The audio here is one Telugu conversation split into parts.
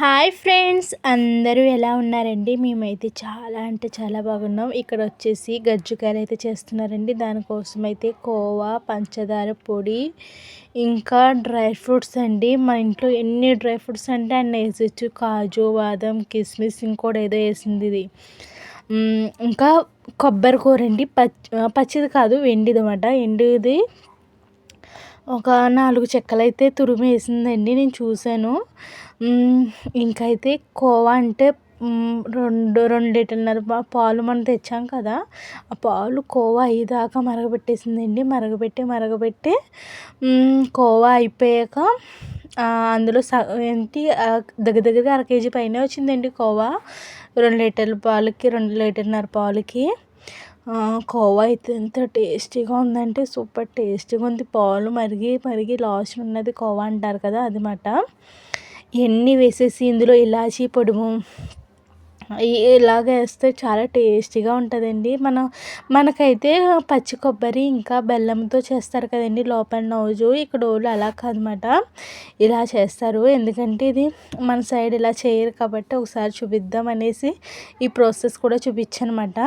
హాయ్ ఫ్రెండ్స్ అందరూ ఎలా ఉన్నారండి? మేమైతే చాలా అంటే చాలా బాగున్నాం. ఇక్కడ వచ్చేసి గజ్జికాయలు అయితే చేస్తున్నారండి. దానికోసం అయితే కోవా పంచదార పొడి ఇంకా డ్రై ఫ్రూట్స్ అండి. మా ఇంట్లో ఎన్ని డ్రై ఫ్రూట్స్ అంటే అన్ని వేసొచ్చు కాజు బాదం కిస్మిస్ ఇంకోటి ఏదో వేసింది ఇది. ఇంకా కొబ్బరి కూర అండి. పచ్చి పచ్చిది కాదు వెండిది అనమాట ఎండిది ఒక నాలుగు చెక్కలు అయితే తురిమి వేసిందండి నేను చూశాను. ఇంకైతే కోవా అంటే రెండు రెండు పాలు మనం తెచ్చాం కదా. ఆ పాలు కోవా అయ్యేదాకా మరగబెట్టేసిందండి. మరగబెట్టి మరగబెట్టి కోవా అయిపోయాక అందులో సగం ఏంటి దగ్గర దగ్గరగా అర కేజీ పైనే వచ్చిందండి కోవా. రెండు లీటర్ల పాలకి రెండు లీటర్న్నర పాలకి. కోవా అయితే ఎంత టేస్టీగా ఉందంటే సూపర్ టేస్టీగా ఉంది. పాలు మరిగి మరిగి లాస్ట్ ఉన్నది కోవా అంటారు కదా అది మాట. ఎన్ని వేసేసి ఇందులో ఇలాచీ పొడుము ఇలాగ వేస్తే చాలా టేస్టీగా ఉంటుందండి. మనం మనకైతే పచ్చి కొబ్బరి ఇంకా బెల్లంతో చేస్తారు కదండి లోపల నౌజు. ఇక్కడ వాళ్ళు అలా కాదనమాట ఇలా చేస్తారు. ఎందుకంటే ఇది మన సైడ్ ఇలా చేయరు కాబట్టి ఒకసారి చూపిద్దాం అనేసి ఈ ప్రాసెస్ కూడా చూపించనమాట.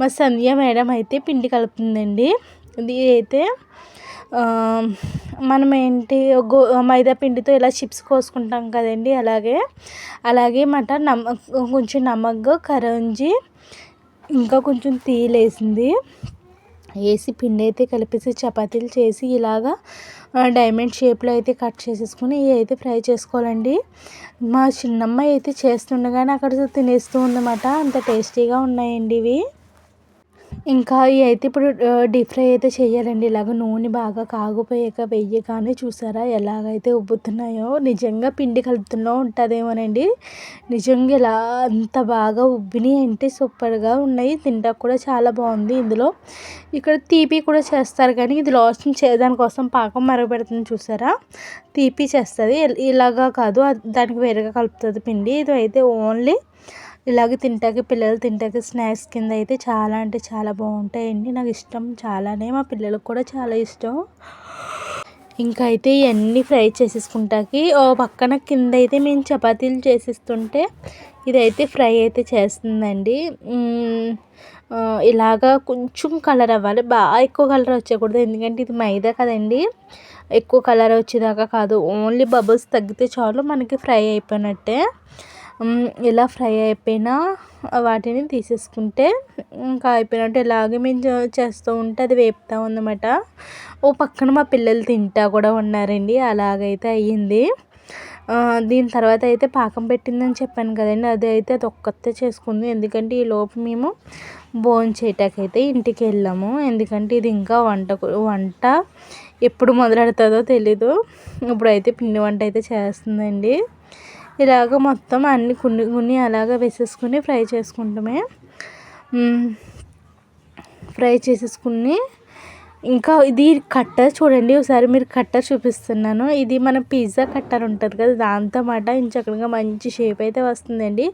మా సంధ్య మేడం అయితే పిండి కలుపుతుందండి. ఇది అయితే మనం ఏంటి గో మైదా పిండితో ఇలా చిప్స్ కోసుకుంటాం కదండి అలాగే. అలాగే మాట నమ్మ కొంచెం నమ్మక కరంజి ఇంకా కొంచెం తీయలేసింది వేసి పిండి అయితే కలిపేసి చపాతీలు చేసి ఇలాగా డైమండ్ షేప్లో అయితే కట్ చేసేసుకుని ఇవి అయితే ఫ్రై చేసుకోవాలండి. మా చిన్నమ్మాయి అయితే చేస్తుండగానే అక్కడ తినేస్తూ ఉందన్నమాట. అంత టేస్టీగా ఉన్నాయండి ఇవి. ఇంకా ఇవి అయితే ఇప్పుడు డీప్ ఫ్రై అయితే చేయాలండి. ఇలాగ నూనె బాగా కాగిపోయాక వెయ్యగానే చూసారా ఎలాగైతే ఉబ్బుతున్నాయో. నిజంగా పిండి కలుపుతున్నా ఉంటుందేమోనండి. నిజంగా ఇలా అంత బాగా ఉబ్బినాయి అంటే సూపర్గా ఉన్నాయి. తింటా కూడా చాలా బాగుంది ఇందులో. ఇక్కడ తీపి కూడా చేస్తారు కానీ ఇది లాస్ట్ దానికోసం పాకం మరగబెడుతుంది చూసారా. తీపి చేస్తుంది. ఇలాగా కాదు. దానికి వేరేగా కలుపుతుంది పిండి. ఇది అయితే ఓన్లీ ఇలాగే తింటాకి పిల్లలు తింటాకి స్నాక్స్ కింద అయితే చాలా అంటే చాలా బాగుంటాయండి. నాకు ఇష్టం చాలానే మా పిల్లలకు కూడా చాలా ఇష్టం. ఇంకా అయితే ఇవన్నీ ఫ్రై చేసేసుకుంటాకి. ఓ పక్కన కింద అయితే మేము చపాతీలు చేసేస్తుంటే ఇదైతే ఫ్రై అయితే చేస్తుందండి. ఇలాగా కొంచెం కలర్ అవ్వాలి. బాగా ఎక్కువ కలర్ వచ్చేయకూడదు. ఎందుకంటే ఇది మైదా కదండి. ఎక్కువ కలర్ వచ్చేదాకా కాదు. ఓన్లీ బబుల్స్ తగ్గితే చాలు. మనకి ఫ్రై అయిపోయినట్టే. ఇలా ఫ్రై అయిపోయినా వాటిని తీసేసుకుంటే ఇంకా అయిపోయినట్టు ఇలాగే మేము చేస్తూ ఉంటే అది వేపుతూ ఉందన్నమాట. ఓ పక్కన మా పిల్లలు తింటా కూడా ఉన్నారండి అలాగైతే అయ్యింది. దీని తర్వాత అయితే పాకం పెట్టిందని చెప్పాను కదండి అది అయితే అది ఒక్కతే చేసుకుంది. ఎందుకంటే ఈ లోపు మేము భోజనం చేయటాకైతే ఇంటికి వెళ్ళాము. ఎందుకంటే ఇది ఇంకా వంట వంట ఎప్పుడు మొదలెడుతుందో తెలీదు. ఇప్పుడైతే పిండి వంట అయితే చేస్తుందండి. ఇలాగ మొత్తం అన్ని కొన్ని కొన్ని అలాగ వేసేసుకుని ఫ్రై చేసుకుంటామే. ఫ్రై చేసేసుకుని ఇంకా ఇది కట్టర్ చూడండి ఒకసారి మీరు కట్టర్ చూపిస్తున్నాను. ఇది మన పిజ్జా కట్టర్ ఉంటుంది కదా దాంతో మాట ఇంచక్కడగా మంచి షేప్ అయితే వస్తుందండి.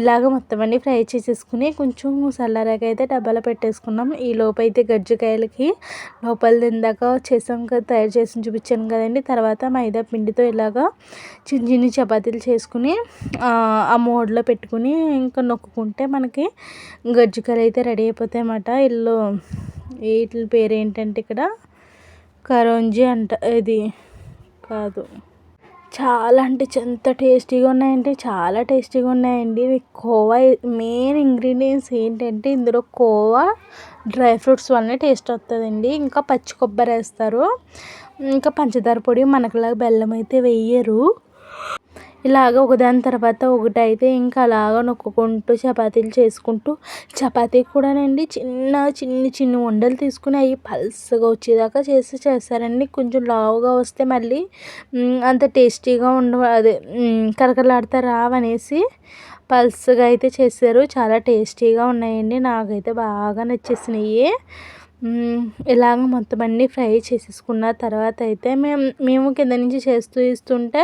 ఇలాగ మొత్తం అన్ని ఫ్రై చేసేసుకుని కొంచెం సల్లారాక అయితే డబ్బాలో పెట్టేసుకున్నాం. ఈ లోపు అయితే గజ్జికాయలకి లోపల ఇందాక చేసాం కదా తయారు చేసి చూపించాను కదండి. తర్వాత మైదా పిండితో ఇలాగా చిన్న చిన్న చపాతీలు చేసుకుని ఆ మోడ్లో పెట్టుకుని ఇంకా నొక్కుంటే మనకి గజ్జికాయలు అయితే రెడీ అయిపోతాయి అన్నమాట ఇల్లు వీటి పేరు ఏంటంటే ఇక్కడ కరోంజీ అంట ఇది కాదు. చాలా అంటే ఎంత టేస్టీగా ఉన్నాయంటే చాలా టేస్టీగా ఉన్నాయండి. కోవా మెయిన్ ఇంగ్రీడియంట్స్ ఏంటంటే ఇందులో కోవా డ్రై ఫ్రూట్స్ వల్లనే టేస్ట్ వస్తుందండి ఇంకా పచ్చి కొబ్బరి వేస్తారు. ఇంకా పంచదార పొడి మనకులాగా బెల్లం అయితే వేయరు. ఇలాగ ఒకదాని తర్వాత ఒకటి అయితే ఇంకా అలాగ నొక్కుకుంటూ చపాతీలు చేసుకుంటూ చపాతీ కూడానండి చిన్న చిన్ని చిన్ని ఉండలు తీసుకుని అవి పల్సగా వచ్చేదాకా చేసి చేస్తారండి. కొంచెం లావుగా వస్తే మళ్ళీ అంత టేస్టీగా ఉండ అదే కరకరలాడితే రావనేసి పల్స్గా అయితే చేశారు. చాలా టేస్టీగా ఉన్నాయండి. నాకైతే బాగా నచ్చేసినాయి. ఇలాగ మొత్తం అన్నీ ఫ్రై చేసేసుకున్న తర్వాత అయితే మేము మేము కింద నుంచి చేస్తూ ఇస్తుంటే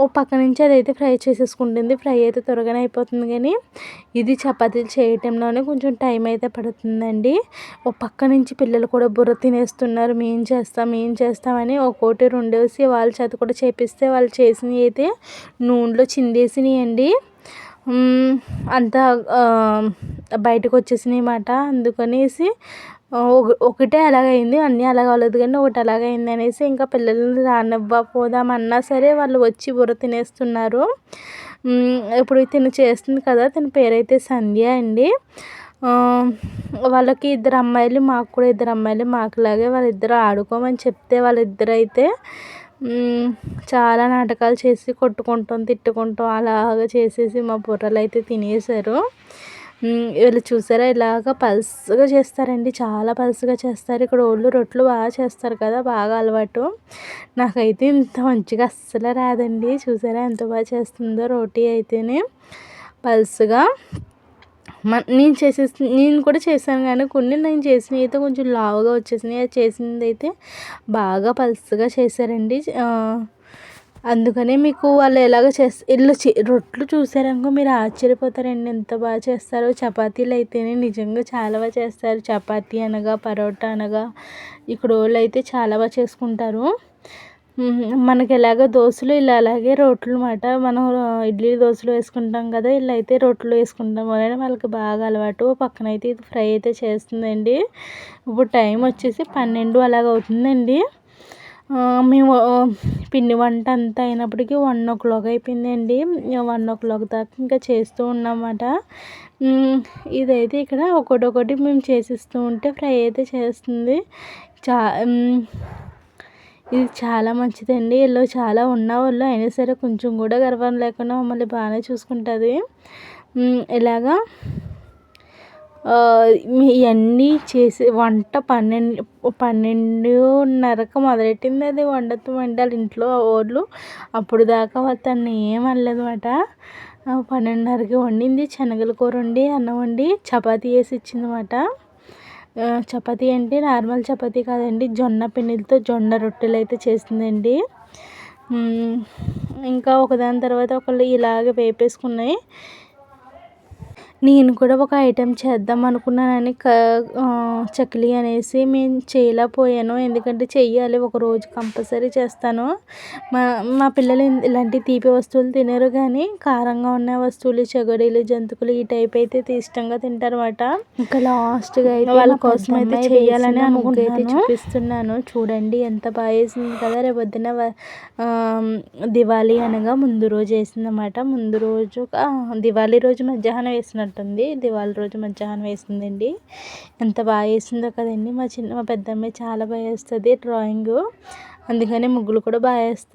ఓ పక్క నుంచి అదైతే ఫ్రై చేసేసుకుంటుంది. ఫ్రై అయితే త్వరగానే అయిపోతుంది కానీ ఇది చపాతీలు చేయటంలోనే కొంచెం టైం అయితే పడుతుందండి. ఓ పక్క నుంచి పిల్లలు కూడా బుర్ర తినేస్తున్నారు. మేం చేస్తాం మేం చేస్తామని ఒక్కోటి రెండేసి వాళ్ళ చేత కూడా చేపిస్తే వాళ్ళు చేసినవి అయితే నూనెలో చిందేసినాయి అండి అంతా బయటకు వచ్చేసినాయి అన్నమాట అందుకనేసి ఒకటే అలాగైంది అన్నీ అలాగ అవ్వలేదు కానీ ఒకటి అలాగైంది అనేసి ఇంకా పిల్లల్ని రానివ్వకపోదామన్నా సరే వాళ్ళు వచ్చి బుర్ర తినేస్తున్నారు. ఇప్పుడు తిను చేస్తుంది కదా తన పేరైతే సంధ్య అండి. వాళ్ళకి ఇద్దరు అమ్మాయిలు మాకు కూడా ఇద్దరు అమ్మాయిలు మాకులాగే వాళ్ళిద్దరు ఆడుకోమని చెప్తే వాళ్ళిద్దరు అయితే చాలా నాటకాలు చేసి కొట్టుకుంటాం తిట్టుకుంటాం అలాగా చేసేసి మా బుర్రలు అయితే తినేశారు. వీళ్ళు చూసారా? ఇలాగ పల్స్గా చేస్తారండి. చాలా పల్స్గా చేస్తారు. ఇక్కడ ఒళ్ళు రొట్లు బాగా చేస్తారు కదా బాగా అలవాటు. నాకైతే ఇంత మంచిగా అస్సలు రాదండి. చూసారా ఎంత బాగా చేస్తుందో రోటీ అయితేనే పల్స్గా. మ నేను చేసే నేను కూడా చేశాను కానీ కొన్ని నేను చేసినవి అయితే కొంచెం లావుగా వచ్చేసినాయి. అది చేసింది అయితే బాగా పల్స్గా చేశారండి. అందుకనే మీకు వాళ్ళు ఎలాగ చేస్తే ఇల్లు రొట్టెలు చూసారనుకో మీరు ఆశ్చర్యపోతారండి. ఎంత బాగా చేస్తారో. చపాతీలు అయితేనే నిజంగా చాలా బాగా చేస్తారు. చపాతీ అనగా పరోటా అనగా. ఇక్కడ వాళ్ళు అయితే చాలా బాగా చేసుకుంటారు. మనకి ఎలాగ దోశలు ఇలా అలాగే రోట్లు అన్నమాట మనం ఇడ్లీ దోశలు వేసుకుంటాం కదా ఇలా అయితే రోట్లు వేసుకుంటాం అనేది వాళ్ళకి బాగా అలవాటు. పక్కన అయితే ఇది ఫ్రై అయితే చేస్తుందండి. ఇప్పుడు టైం వచ్చేసి పన్నెండు అలాగ అవుతుందండి మేము పిండి వంట అంతా అయినప్పటికీ వన్ ఓ క్లాక్ అయిపోయిందండి. వన్ ఓ క్లాక్ దాకా ఇంకా చేస్తూ ఉన్నామాట. ఇదైతే ఇక్కడ ఒకటి ఒకటి మేము చేసిస్తూ ఉంటే ఫ్రై అయితే చేస్తుంది. చా ఇది చాలా మంచిదండి. వీళ్ళు చాలా ఉన్న వాళ్ళు అయినా సరే కొంచెం కూడా గర్వం లేకుండా మమ్మల్ని బాగానే చూసుకుంటుంది. ఇలాగా ఇవన్నీ చేసి వంట పన్నెండు పన్నెండున్నరకు మొదలెట్టింది అది వండుతూ వండాలి ఇంట్లో వాళ్ళు. అప్పుడు దాకా తను ఏం అనలేదు అనమాట పన్నెండున్నరకి వండింది శనగల కూర వండి అన్నం వండి చపాతీ వేసి ఇచ్చిందన్నమాట. ఆ, చపాతీ అంటే నార్మల్ చపాతీ కాదండి జొన్న పిండిలతో జొన్న రొట్టెలు అయితే చేసిందండి. ఇంకా ఒకదాని తర్వాత ఒకళ్ళు ఇలాగ వేపేసుకున్నాయి. నేను కూడా ఒక ఐటెం చేద్దాం అనుకున్నానని క చక్లీ అనేసి నేను చేయలేకపోయాను ఎందుకంటే చెయ్యాలి ఒక రోజు కంపల్సరీ చేస్తాను. మా మా పిల్లలు ఇలాంటి తీపి వస్తువులు తినరు కానీ కారంగా ఉన్న వస్తువులు చెగడీలు జంతుకులు ఈ టైప్ అయితే ఇష్టంగా తింటారన్నమాట. ఇంకా లాస్ట్గా అయితే వాళ్ళ కోసం అయితే చేయాలని అనుకుంటే చూపిస్తున్నాను. చూడండి ఎంత బాగా వేసింది కదా రేపు పొద్దున దివాళీ అనగా ముందు రోజు వేసిందన్నమాట. ముందు రోజు దివాళీ రోజు మధ్యాహ్నం ఉంటుంది దివాళ రోజు మధ్యాహ్నం వేసిందండి. ఎంత బాగా వేసిందో కదండి మా చిన్న మా పెద్దమ్మాయి చాలా బాగా వేస్తుంది డ్రాయింగ్. అందుకని ముగ్గులు కూడా బాగా వేస్తుంది.